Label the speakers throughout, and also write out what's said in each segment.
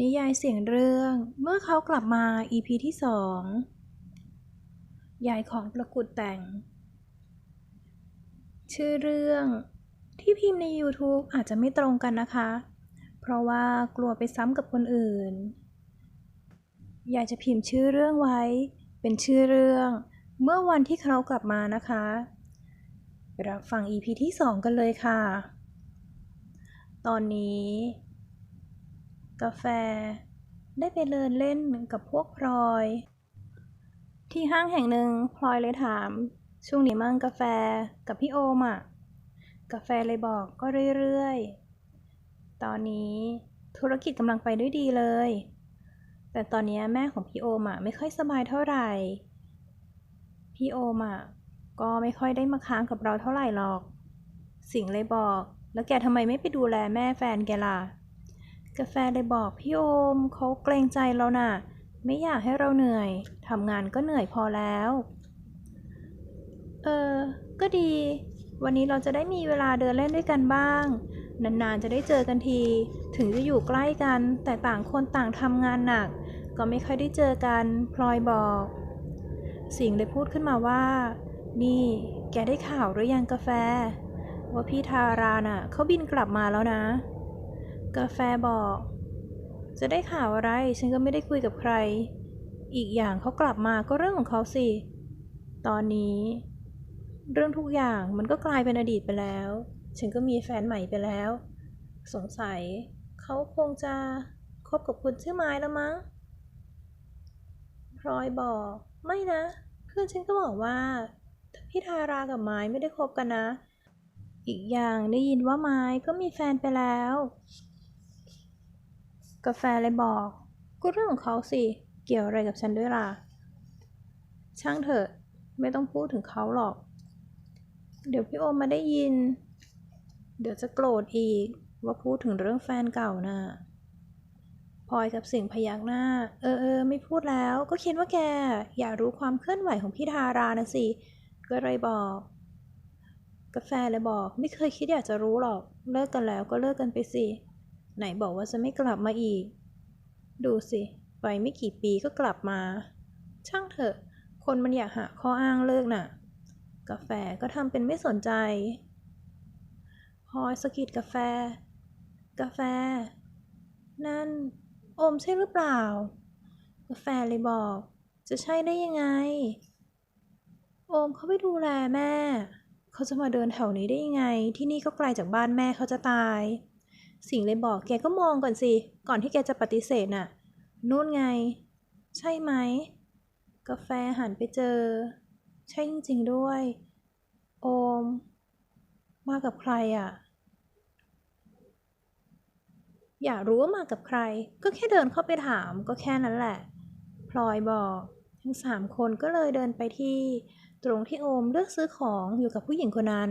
Speaker 1: นิยายเสียงเรื่องเมื่อเขากลับมา EP ที่สองยายของประกุดแต่ง ชื่อเรื่องที่พิมพ์ใน YouTube อาจจะไม่ตรงกันนะคะ เพราะว่ากลัวไปซ้ำกับคนอื่นอยากจะพิมพ์ชื่อเรื่องไว้ เป็นชื่อเรื่องเมื่อวันที่เขากลับมานะคะรับฟัง EP ที่สองกันเลยค่ะ ตอนนี้ กาแฟ ได้ไปเดินเล่นกับพวกพลอย ที่ห้างแห่งหนึ่งพลอยเลยถาม ช่วงนี้มั่งกาแฟกับพี่โอมอะกาแฟเลยบอกก็เรื่อยๆ ตอนนี้ธุรกิจกำลังไปด้วยดีเลย แต่ตอนนี้แม่ของพี่โอมอะไม่ค่อยสบายเท่าไหร่ พี่โอมอะก็ไม่ค่อยได้มาค้างกับเราเท่าไหร่หรอก สิงเลยบอก แล้วแกทำไมไม่ไปดูแลแม่แฟนแกล่ะ กาแฟเลยบอกพี่โอมเขาเกรงใจเราน่ะ ไม่อยากให้เราเหนื่อยทำงานก็เหนื่อยพอแล้ว เออ ก็ดี วันนี้เราจะได้มีเวลาเดินเล่นด้วยกันบ้าง นานๆจะได้เจอกันที ถึงจะอยู่ใกล้กัน แต่ต่างคนต่างทำงานหนัก ก็ไม่ค่อยได้เจอกันพลอยบอก สิงห์เลยพูดขึ้นมาว่า นี่ แกได้ข่าวหรือยังกาแฟ ว่าพี่ทาราน่ะเขาบินกลับมาแล้วนะ กาแฟบอก จะได้ข่าวอะไร ฉันก็ไม่ได้คุยกับใคร อีกอย่างเขากลับมาก็เรื่องของเขาสิ ตอนนี้ เรื่องทุกอย่างมันก็กลายเป็นอดีตไปแล้ว ฉันก็มีแฟนใหม่ไปแล้ว สงสัยเขาคงจะคบกับคุณชื่อไม้แล้วมั้งพลอยบอก ไม่นะ เพื่อนฉันก็บอกว่าพี่ทารากับไม้ไม่ได้คบกันนะ อีกอย่างได้ยินว่าไม้ก็มีแฟนไปแล้ว กาแฟเลยบอก ก็เรื่องของเขาสิ เกี่ยวอะไรกับฉันด้วยล่ะ ช่างเถอะ ไม่ต้องพูดถึงเขาหรอก เดี๋ยวพี่โอมาได้ยิน เดี๋ยวจะโกรธอีกว่าพูดถึงเรื่องแฟนเก่าน่ะพลอยกับสิ่งพยักหน้า เออเออไม่พูดแล้ว ก็คิดว่าแก อยากรู้ความเคลื่อนไหวของพี่ทารานะสิ ก็เลยบอก กาแฟเลยบอก ไม่เคยคิดอยากจะรู้หรอก เลิกกันแล้วก็เลิกกันไปสิ ไหนบอกว่าจะไม่กลับมาอีก ดูสิ ไปไม่กี่ปีก็กลับมา ช่างเถอะ คนมันอยากหาข้ออ้างเลิกน่ะ กาแฟก็ทำเป็นไม่สนใจพลอยสกิดกาแฟ กาแฟ นั่น โอมใช่หรือเปล่า กาแฟเลยบอก จะใช่ได้ยังไง โอมเขาไปดูแลแม่ เขาจะมาเดินแถวนี้ได้ยังไง ที่นี่ก็ไกลจากบ้านแม่เขาจะตาย สิงเลยบอกแกก็มองก่อนสิ ก่อนที่แกจะปฏิเสธน่ะ นู่นไง ใช่ไหม กาแฟหันไปเจอ ใช่จริงๆด้วย โอม มากับใครอะ อยากรู้ว่ามากับใคร ก็แค่เดินเข้าไปถามก็แค่นั้นแหละ พลอยบอก ทั้งสามคนก็เลยเดินไปที่ ตรงที่โอมเลือกซื้อของอยู่กับผู้หญิงคนนั้น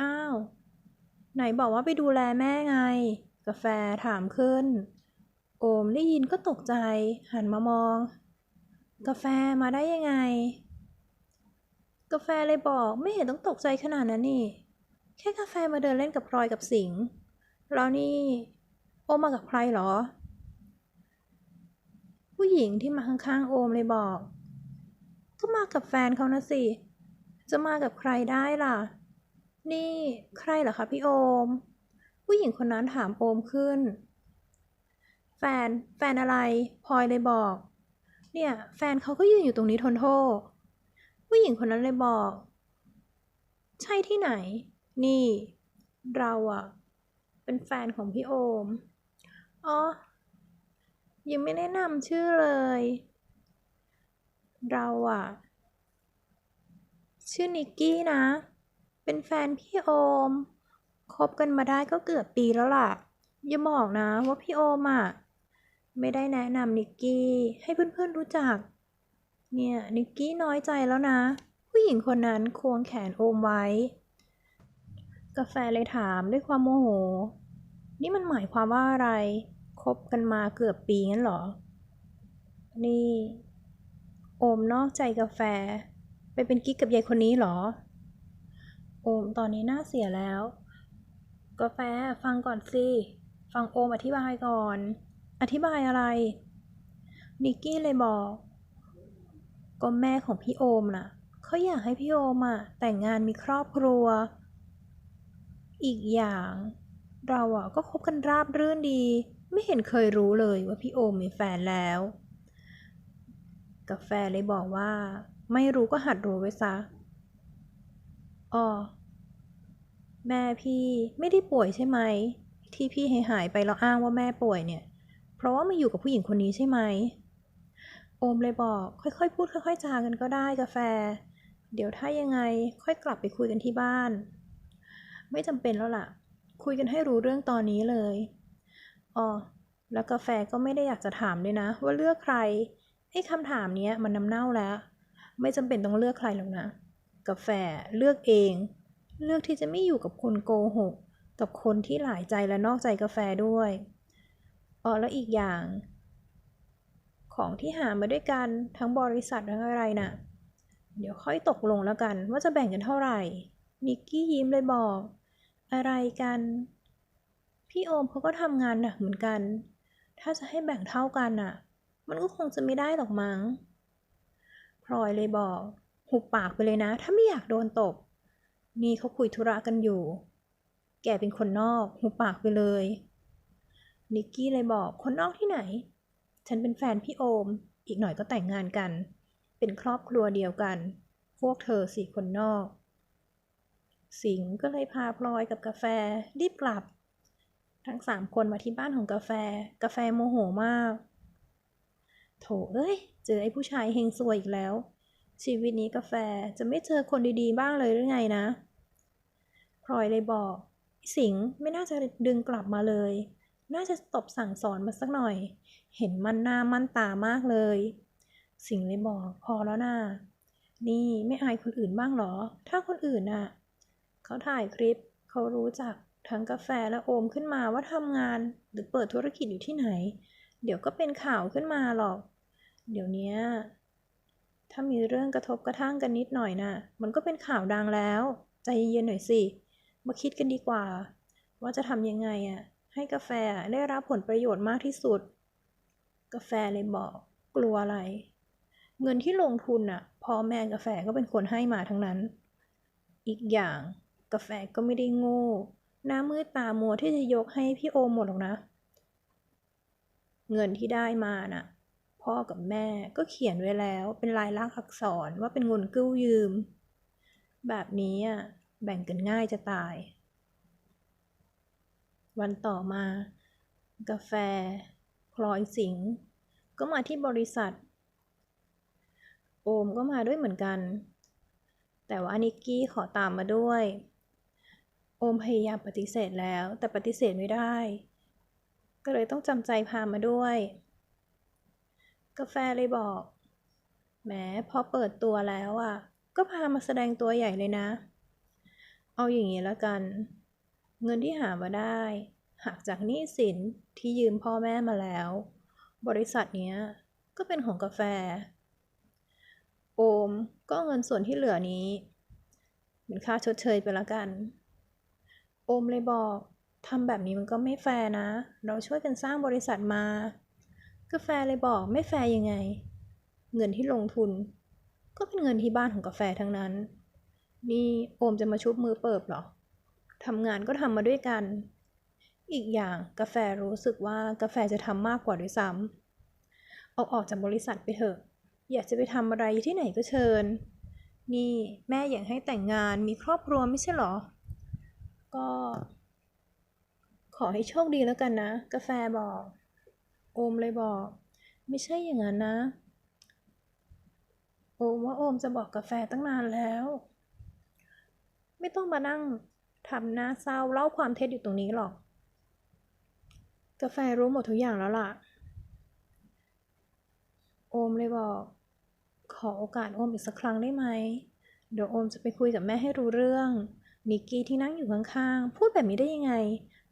Speaker 1: อ้าว ไหนบอกว่าไปดูแลแม่ไง กาแฟถามขึ้น โอมได้ยินก็ตกใจ หันมามอง กาแฟมาได้ยังไง กาแฟเลยบอกไม่เห็นต้องตกใจขนาดนั้นนี่ แค่กาแฟมาเดินเล่นกับพลอยกับสิงห์แล้วนี่ โอมมากับใครเหรอ ผู้หญิงที่มาข้างๆโอมเลยบอก ก็มากับแฟนเขานะสิ จะมากับใครได้ล่ะ นี่ใครเหรอคะพี่โอม ผู้หญิงคนนั้นถามโอมขึ้น แฟน แฟนอะไรพลอยเลยบอก เนี่ย แฟนเขาก็ยืนอยู่ตรงนี้ทนโทษผู้หญิงคนนั้นเลยบอก ใช่ที่ไหน นี่ เราอะเป็นแฟนของพี่โอม อ๋อ ยังไม่แนะนำชื่อเลย เราอะชื่อนิกกี้นะ เป็นแฟนพี่โอม คบกันมาได้ก็เกือบปีแล้วล่ะ อย่าบอกนะว่าพี่โอมอะ ไม่ได้แนะนำนิกกี้ให้เพื่อนๆรู้จัก เนี่ยนิกกี้น้อยใจแล้วนะ ผู้หญิงคนนั้นควงแขนโอมไว้ กาแฟเลยถามด้วยความโมโห นี่มันหมายความว่าอะไร คบกันมาเกือบปีงั้นเหรอ นี่ โอมนอกใจกาแฟ ไปเป็นกิ๊กกับยายคนนี้เหรอ โอมตอนนี้น่าเสียแล้ว กาแฟฟังก่อนสิ ฟังโอมอธิบายก่อน อธิบายอะไร นิกกี้เลยบอก ก็แม่ของพี่โอมน่ะเขาอยากให้พี่โอมอะแต่งงานมีครอบครัว อีกอย่าง เราอะก็คบกันราบรื่นดี ไม่เห็นเคยรู้เลยว่าพี่โอมมีแฟนแล้ว กาแฟเลยบอกว่า ไม่รู้ก็หัดรู้ไว้ซะ อ๋อแม่พี่ไม่ได้ป่วยใช่ไหม ที่พี่หายหายไปแล้วอ้างว่าแม่ป่วยเนี่ย เพราะว่ามาอยู่กับผู้หญิงคนนี้ใช่ไหม โอมเลยบอก ค่อยๆ พูดค่อยๆ จากันก็ได้กาแฟ เดี๋ยวถ้ายังไงค่อยกลับไปคุยกันที่บ้าน ไม่จำเป็นแล้วล่ะ คุยกันให้รู้เรื่องตอนนี้เลยอ๋อแล้วกาแฟก็ไม่ได้อยากจะถามเลยนะ ว่าเลือกใครไอ้คำถามเนี้ยมันน้ำเน่าแล้ว ไม่จำเป็นต้องเลือกใครหรอกนะ กาแฟเลือกเอง เลือกที่จะไม่อยู่กับคนโกหก กับคนที่หลายใจและนอกใจกาแฟด้วยอ๋อแล้วอีกอย่าง ของที่หามาด้วยกันทั้งบริษัททั้งอะไรน่ะ เดี๋ยวค่อยตกลงแล้วกัน ว่าจะแบ่งกันเท่าไหร่ นิกกี้ยิ้มเลยบอก อะไรกัน พี่โอมเขาก็ทำงานหนักเหมือนกัน ถ้าจะให้แบ่งเท่ากันน่ะ มันก็คงจะไม่ได้หรอกมั้งพลอยเลยบอก หุบปากไปเลยนะ ถ้าไม่อยากโดนตบ นี่เขาคุยธุระกันอยู่ แกเป็นคนนอก หุบปากไปเลย นิกกี้เลยบอกคนนอกที่ไหน ฉันเป็นแฟนพี่โอม อีกหน่อยก็แต่งงานกัน เป็นครอบครัวเดียวกัน พวกเธอสี่คนนอก สิงห์ก็เลยพาพลอยกับกาแฟรีบกลับ ทั้งสามคนมาที่บ้านของกาแฟ กาแฟโมโหมาก โถเอ้ย เจอไอ้ผู้ชายเฮงซวยอีกแล้ว ชีวิตนี้กาแฟจะไม่เจอคนดีๆ บ้างเลยหรือไงนะ พลอยเลยบอก สิงห์ไม่น่าจะดึงกลับมาเลย น่าจะตบสั่งสอนมาสักหน่อย เห็นมันหน้ามั่นตามากเลย สิงห์เลยบอก พอแล้วนะนี่ไม่อายคนอื่นบ้างเหรอ ถ้าคนอื่นน่ะ เขาถ่ายคลิป เขารู้จักทั้งกาแฟและโอมขึ้นมาว่าทำงานหรือเปิดธุรกิจอยู่ที่ไหน เดี๋ยวก็เป็นข่าวขึ้นมาหรอก เดี๋ยวนี้ ถ้ามีเรื่องกระทบกระทั่งกันนิดหน่อยน่ะ มันก็เป็นข่าวดังแล้ว ใจเย็นๆหน่อยสิ มาคิดกันดีกว่า ว่าจะทำยังไงอะ ให้กาแฟได้รับผลประโยชน์มากที่สุด กาแฟเลยบอก กลัวอะไร เงินที่ลงทุนน่ะ พ่อแม่กาแฟก็เป็นคนให้มาทั้งนั้น อีกอย่าง กาแฟก็ไม่ได้โง่ หน้ามืดตามัวที่จะยกให้พี่โอหมดหรอกนะ เงินที่ได้มาน่ะ พ่อกับแม่ ก็เขียนไว้แล้วเป็นลายลักษณ์อักษรว่าเป็นเงินกู้ยืม แบบนี้อะแบ่งกันง่ายจะตาย วันต่อมา กาแฟ พลอยสิงก็มาที่บริษัท โอมก็มาด้วยเหมือนกัน แต่ว่านิกกี้ขอตามมาด้วย โอมพยายามปฏิเสธแล้วแต่ปฏิเสธไม่ได้ ก็เลยต้องจำใจพามาด้วย กาแฟเลยบอก แหมพอเปิดตัวแล้วอะ ก็พามาแสดงตัวใหญ่เลยนะ เอาอย่างนี้แล้วกัน เงินที่หามาได้หักจากหนี้สินที่ยืมพ่อแม่มาแล้ว บริษัทเนี้ยก็เป็นของกาแฟ โอมก็เอาเงินส่วนที่เหลือนี้เป็นค่าชดเชยไปละกัน โอมเลยบอกทำแบบนี้มันก็ไม่แฟร์นะ เราช่วยกันสร้างบริษัทมา กาแฟเลยบอกไม่แฟร์ยังไง เงินที่ลงทุน ก็เป็นเงินที่บ้านของกาแฟทั้งนั้น นี่โอมจะมาชุบมือเปิบเหรอทำงานก็ทำมาด้วยกัน อีกอย่างกาแฟรู้สึกว่ากาแฟจะทำมากกว่าด้วยซ้ำเอาออกจากบริษัทไปเถอะ อยากจะไปทำอะไรที่ไหนก็เชิญ นี่แม่อยากให้แต่งงานมีครอบครัวไม่ใช่เหรอ ก็ ขอให้โชคดีแล้วกันนะ กาแฟบอก โอมเลยบอก ไม่ใช่อย่างนั้นนะ โอมว่าโอมจะบอกกาแฟตั้งนานแล้ว ไม่ต้องมานั่งทำหน้าเศร้าเล่าความเท็จอยู่ตรงนี้หรอก กาแฟรู้หมดทุกอย่างแล้วล่ะ โอมเลยบอก ขอโอกาสโอมอีกสักครั้งได้ไหม เดี๋ยวโอมจะไปคุยกับแม่ให้รู้เรื่องนิกกี้ที่นั่งอยู่ข้างๆ พูดแบบนี้ได้ยังไง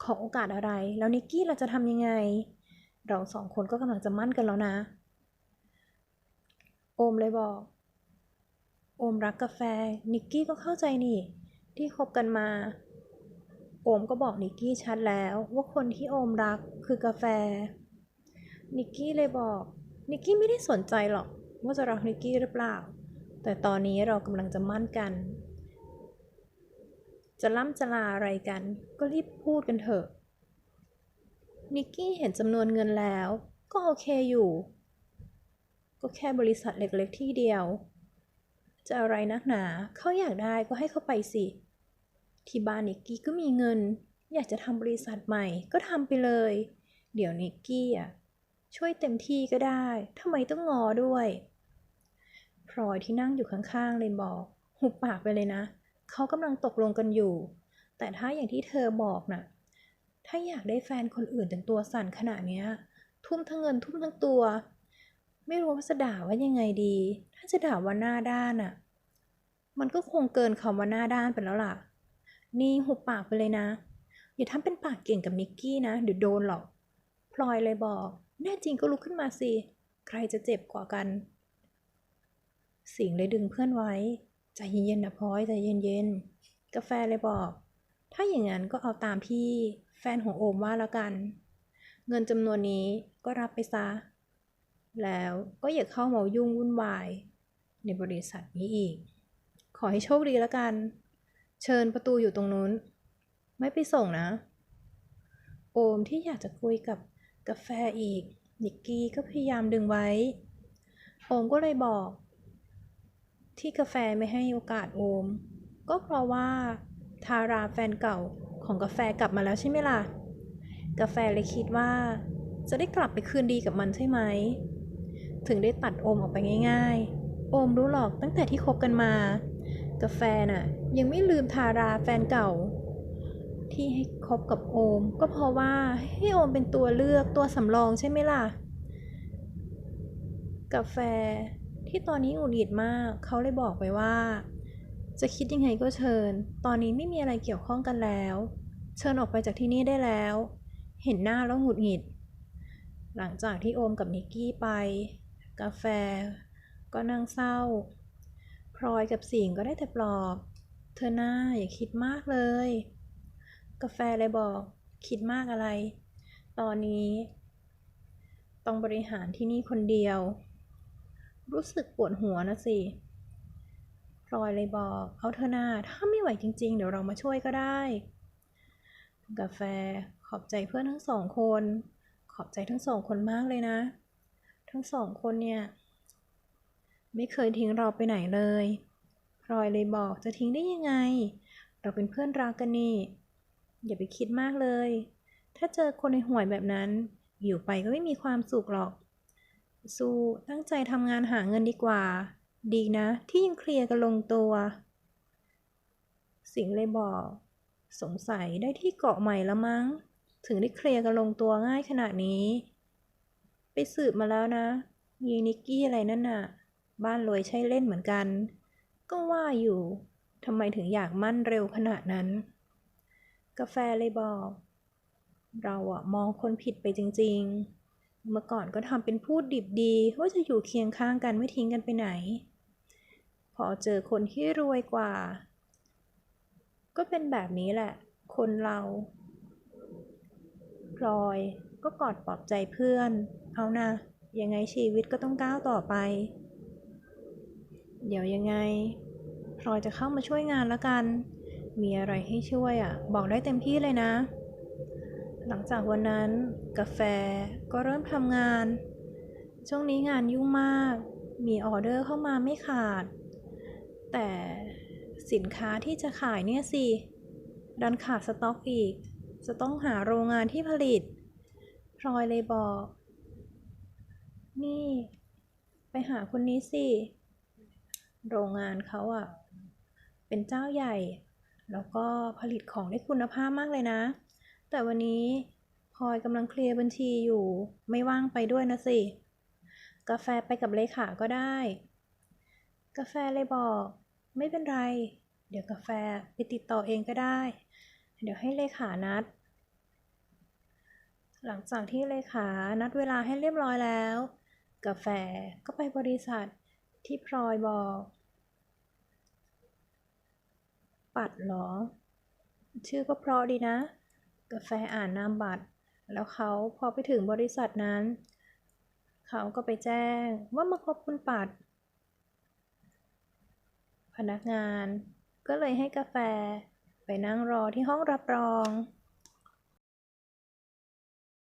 Speaker 1: ขอโอกาสอะไร แล้วนิกกี้เราจะทำยังไง เราสองคนก็กำลังจะมั่นกันแล้วนะ โอมเลยบอก โอมรักกาแฟ นิกกี้ก็เข้าใจนี่ ที่คบกันมา โอมก็บอกนิกกี้ชัดแล้วว่าคนที่โอมรักคือกาแฟ นิกกี้เลยบอก นิกกี้ไม่ได้สนใจหรอกว่าจะรักนิกกี้หรือเปล่า แต่ตอนนี้เรากำลังจะมั่นกัน จะล่ำจะลาอะไรกัน ก็รีบพูดกันเถอะ นิกกี้เห็นจำนวนเงินแล้ว ก็โอเคอยู่ ก็แค่บริษัทเล็กๆที่เดียว จะอะไรนักหนาเขาอยากได้ก็ให้เขาไปสิ ที่บ้านนิกกี้ก็มีเงิน อยากจะทำบริษัทใหม่ก็ทำไปเลย เดี๋ยวนิกกี้อะช่วยเต็มที่ก็ได้ทำไมต้องงอด้วยพลอยที่นั่งอยู่ข้างๆ เลยบอก หุบปากไปเลยนะ เขากำลังตกลงกันอยู่ แต่ถ้าอย่างที่เธอบอกน่ะ ถ้าอยากได้แฟนคนอื่นจนตัวสั่นขนาดเนี้ย ทุ่มทั้งเงินทุ่มทั้งตัว ไม่รู้ว่าจะด่าว่ายังไงดี ถ้าจะด่าว่าหน้าด้านอะ มันก็คงเกินคำว่าหน้าด้านไปแล้วล่ะ นี่หุบปากไปเลยนะ อย่าทำเป็นปากเก่งกับนิกกี้นะเดี๋ยวโดนหรอก พลอยเลยบอก แน่จริงก็ลุกขึ้นมาสิ ใครจะเจ็บกว่ากัน สิงเลยดึงเพื่อนไว้ใจเย็นๆนะพลอยใจเย็นๆ กาแฟเลยบอก ถ้าอย่างนั้นก็เอาตามพี่ แฟนของโอมว่าแล้วกัน เงินจำนวนนี้ก็รับไปซะ แล้วก็อย่าเข้ามายุ่งวุ่นวาย ในบริษัทนี้อีก ขอให้โชคดีแล้วกัน เชิญประตูอยู่ตรงนู้น ไม่ไปส่งนะ โอมที่อยากจะคุยกับกาแฟอีก นิกกี้ก็พยายามดึงไว้ โอมก็เลยบอก ที่กาแฟไม่ให้โอกาสโอม ก็เพราะว่าทาราแฟนเก่า ของกาแฟกลับมาแล้วใช่ไหมล่ะ กาแฟเลยคิดว่า จะได้กลับไปคืนดีกับมันใช่ไหม ถึงได้ตัดโอมออกไปง่าย ๆ โอมรู้หรอกตั้งแต่ที่คบกันมา กาแฟน่ะ ยังไม่ลืมทาราแฟนเก่า ที่ให้คบกับโอม ก็เพราะว่าให้โอมเป็นตัวเลือกตัวสำรองใช่ไหมล่ะ กาแฟที่ตอนนี้หงุดหงิดมากเขาเลยบอกไปว่า จะคิดยังไงก็เชิญ ตอนนี้ไม่มีอะไรเกี่ยวข้องกันแล้ว เชิญออกไปจากที่นี่ได้แล้ว เห็นหน้าแล้วหงุดหงิด หลังจากที่โอมกับนิกกี้ไป กาแฟ ก็นั่งเศร้า พลอยกับสิงห์ก็ได้แต่ปลอบ เธอหน้าอย่าคิดมากเลย กาแฟเลยบอก คิดมากอะไร ตอนนี้ ต้องบริหารที่นี่คนเดียว รู้สึกปวดหัวนะสิ พลอยเลยบอก เอาเธอหน้าถ้าไม่ไหวจริง ๆ เดี๋ยวเรามาช่วยก็ได้ กาแฟขอบใจเพื่อนทั้งสองคน ขอบใจทั้งสองคนมากเลยนะ ทั้งสองคนเนี่ย ไม่เคยทิ้งเราไปไหนเลยพลอยเลยบอกจะทิ้งได้ยังไง เราเป็นเพื่อนรักกันนี่ อย่าไปคิดมากเลย ถ้าเจอคนในห่วยแบบนั้น อยู่ไปก็ไม่มีความสุขหรอก สู้ตั้งใจทำงานหาเงินดีกว่า ดีนะ ที่ยังเคลียร์กันลงตัว สิงเลยบอก สงสัยได้ที่เกาะใหม่แล้วมั้ง ถึงได้เคลียร์กันลงตัวง่ายขนาดนี้ ไปสืบมาแล้วนะยีนิกกี้อะไรนั่นน่ะ บ้านรวยใช่เล่นเหมือนกัน ก็ว่าอยู่ทำไมถึงอยากมั่นเร็วขนาดนั้น กาแฟเลยบอก เราอะมองคนผิดไปจริง ๆ เมื่อก่อนก็ทำเป็นพูดดิบดีว่าจะอยู่เคียงข้างกันไม่ทิ้งกันไปไหน พอเจอคนที่รวยกว่า ก็เป็นแบบนี้แหละ คนเราพลอยก็กอดปลอบใจเพื่อน เอานะ ยังไงชีวิตก็ต้องก้าวต่อไป เดี๋ยวยังไงพลอยจะเข้ามาช่วยงานแล้วกัน มีอะไรให้ช่วยอะ บอกได้เต็มที่เลยนะ หลังจากวันนั้น กาแฟก็เริ่มทำงาน ช่วงนี้งานยุ่งมาก มีออเดอร์เข้ามาไม่ขาด แต่สินค้าที่จะขายเนี่ยสิดันขาดสต็อกอีก จะต้องหาโรงงานที่ผลิตพลอยเลยบอก นี่ ไปหาคนนี้สิ โรงงานเขาอะเป็นเจ้าใหญ่ แล้วก็ผลิตของได้คุณภาพมากเลยนะ แต่วันนี้พลอยกำลังเคลียร์บัญชีอยู่ ไม่ว่างไปด้วยนะสิ กาแฟไปกับเลขาก็ได้ กาแฟเลยบอก ไม่เป็นไร เดี๋ยวกาแฟไปติดต่อเองก็ได้ เดี๋ยวให้เลขานัด หลังจากที่เลขานัดเวลาให้เรียบร้อยแล้ว กาแฟก็ไปบริษัทที่พลอยบอก ปัดหรอ ชื่อก็เพราะดีนะ กาแฟอ่านนามบัตร แล้วเขาพอไปถึงบริษัทนั้น เขาก็ไปแจ้งว่ามาพบคุณปัด พนักงานก็เลยให้กาแฟไปนั่งรอที่ห้องรับรอง